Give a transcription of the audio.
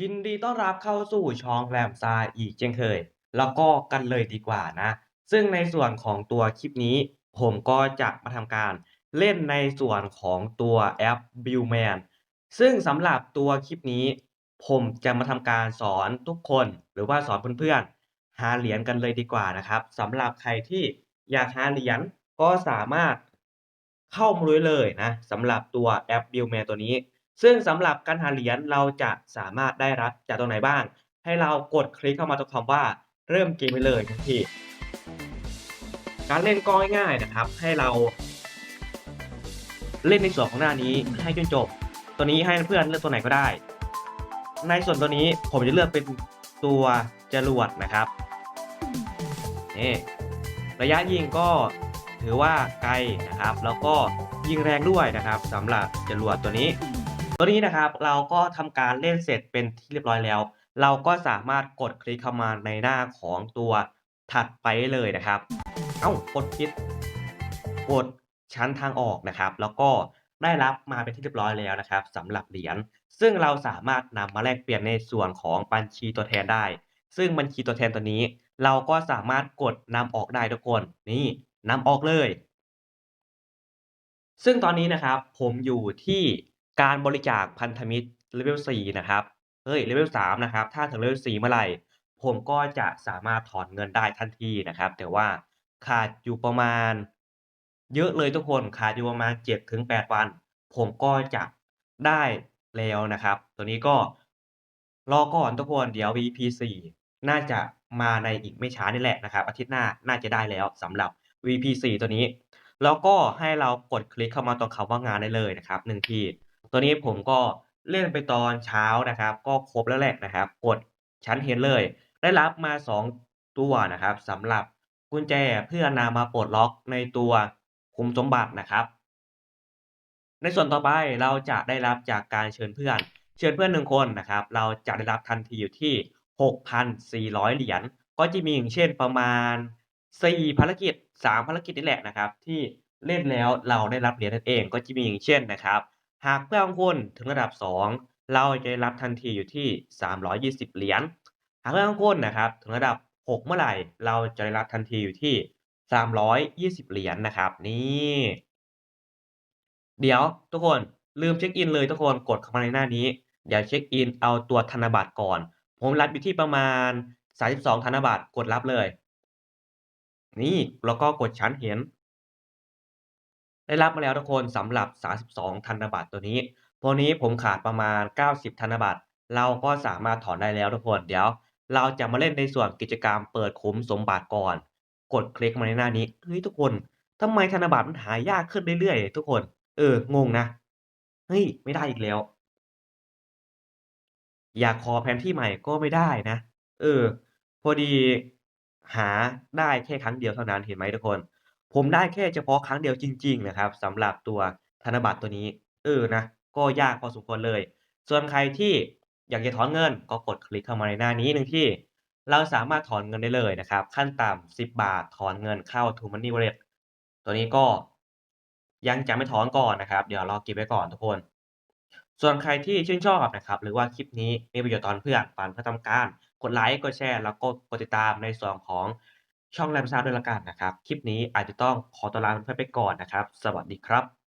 ยินดีต้อนรับเข้าสู่ช่องแรมซาอีกเช่นเคย แล้วก็กันเลยดีกว่านะ ซึ่งในส่วนของตัวคลิปนี้ ผมก็จะมาทำการเล่นในส่วนของตัวแอป Billman ซึ่งสำหรับตัวคลิปนี้ ผมจะมาทำการสอนทุกคนหรือว่าสอนเพื่อนๆหาเหรียญกันเลยดีกว่านะครับสำหรับใครที่อยากหาเหรียญก็สามารถเข้ามาดูได้เลยนะสำหรับตัวแอป Billman ตัวนี้ ซึ่งสำหรับการหาเหรียญเราจะสามารถได้รับจากตรงไหนบ้าง ให้เรากดคลิกเข้ามาตรงคำว่าเริ่มเกมไปเลยทันทีการเล่นก็ง่ายๆนะครับ ให้เราเล่นในส่วนของหน้านี้ให้จนจบ ตัวนี้ให้เพื่อนเลือกตัวไหนก็ได้ ในส่วนตัวนี้ผมจะเลือกเป็นตัวจรวดนะครับนี่ระยะยิงก็ถือว่าไกลนะครับ แล้วก็ยิงแรงด้วยนะครับสำหรับจรวดตัวนี้ ตัวนี้นะครับเราก็ทำการเล่นเสร็จเป็นที่เรียบร้อยแล้ว เราก็สามารถกดคลิกเข้ามาในหน้าของตัวถัดไปได้เลยนะครับ เอ้ากดผิดกดชั้นทางออกนะครับ แล้วก็ได้รับมาเป็นที่เรียบร้อยแล้วนะครับสำหรับเหรียญซึ่งเราสามารถนำมาแลกเปลี่ยนในส่วนของบัญชีตัวแทนได้ ซึ่งบัญชีตัวแทนตัวนี้ เราก็สามารถกดนำออกได้ทุกคนนี่นำออกเลย ซึ่งตอนนี้นะครับผมอยู่ที่ การบริจาคพันธมิตรเลเวล4นะครับเฮ้ยเลเวล3นะครับ ถ้าถึงเลเวล4เมื่อไหร่ ผมก็จะสามารถถอนเงินได้ทันทีนะครับ แต่ว่าขาดอยู่ประมาณ เยอะเลยทุกคนขาดอยู่ประมาณ7-8วัน ผมก็จะได้แล้วนะครับ ตัวนี้ก็รอก่อนทุกคนเดี๋ยว VP 4น่าจะมาในอีกไม่ช้านี่แหละนะครับ อาทิตย์หน้าน่าจะได้แล้วสำหรับ VP 4ตัวนี้ แล้วก็ให้เรากดคลิกเข้ามาตรงคำว่างานได้เลยนะครับหนึ่งที ตัวนี้ผมก็เล่นไปตอนเช้านะครับ ก็ครบแล้วแหละนะครับ กดชั้นเห็นเลย ได้รับมา 2 ตัวนะครับสำหรับกุญแจเพื่อนำมาปลดล็อกในตัวคุมสมบัตินะครับ ในส่วนต่อไปเราจะได้รับจากการเชิญเพื่อน เชิญเพื่อนหนึ่งคนนะครับ เราจะได้รับทันทีอยู่ที่ 6,400 เหรียญก็จะมีอย่างเช่นประมาณ 4 ภารกิจ 3 ภารกิจนี่แหละนะครับ ที่เล่นแล้วเราได้รับเหรียญนั่นเองก็จะมีอย่างเช่นนะครับ หากเพื่อนของคุณถึงระดับ 2 เราจะได้รับทันทีอยู่ที่ 320 เหรียญ หากเพื่อนของคุณนะครับถึงระดับ 6 เมื่อไหร่ เราจะได้รับทันทีอยู่ที่ 320 เหรียญนะครับนี่เดี๋ยวทุกคนลืมเช็คอินเลยทุกคนกดเข้ามาในหน้านี้ เดี๋ยวเช็คอินเอาตัวธนบัตรก่อน ผมรับอยู่ที่ประมาณ 32 ธนบัตรกดรับเลย นี่แล้วก็กดชั้นเห็น ได้รับมาแล้วทุกคนสำหรับ 32 ธนบัตรตัวนี้ตัวนี้ผมขาดประมาณ 90 ธนบัตร เราก็สามารถถอนได้แล้วทุกคนเดี๋ยว เราจะมาเล่นในส่วนกิจกรรมเปิดคุ้มสมบัติก่อน กดคลิกมาในหน้านี้เฮ้ยทุกคนทำไมธนบัตรมันหายากขึ้นเรื่อยๆทุกคน เอองงนะเฮ้ยไม่ได้อีกแล้ว อยากขอแผนที่ใหม่ก็ไม่ได้นะ เออ พอดีหาได้แค่ครั้งเดียวเท่านั้นเห็นไหมทุกคน ผมได้แค่เฉพาะครั้งเดียวจริง ๆ นะครับ สำหรับตัวธนบัตรตัวนี้ เออ นะ ก็ยากพอสมควรเลย ส่วนใครที่อยากจะถอนเงิน ก็กดคลิกเข้ามาในหน้านี้หนึ่งที่ เราสามารถถอนเงินได้เลยนะครับ ขั้นต่ำ 10 บาท ถอนเงินเข้า True Money Wallet ตัวนี้ก็ ยังจะไม่ถอนก่อนนะครับ เดี๋ยวรอเก็บไว้ก่อนทุกคน ส่วนใครที่ชื่นชอบนะครับ หรือว่าคลิปนี้มีประโยชน์ตอนเพื่อนฝันเพื่อทำการ กดไลค์ กดแชร์ แล้วก็กดติดตามในส่วนของ ช่องแรมซาวด้วยละกันนะครับ คลิปนี้อาจจะต้องขอตัวลาเพื่อนไปก่อนนะครับ สวัสดีครับ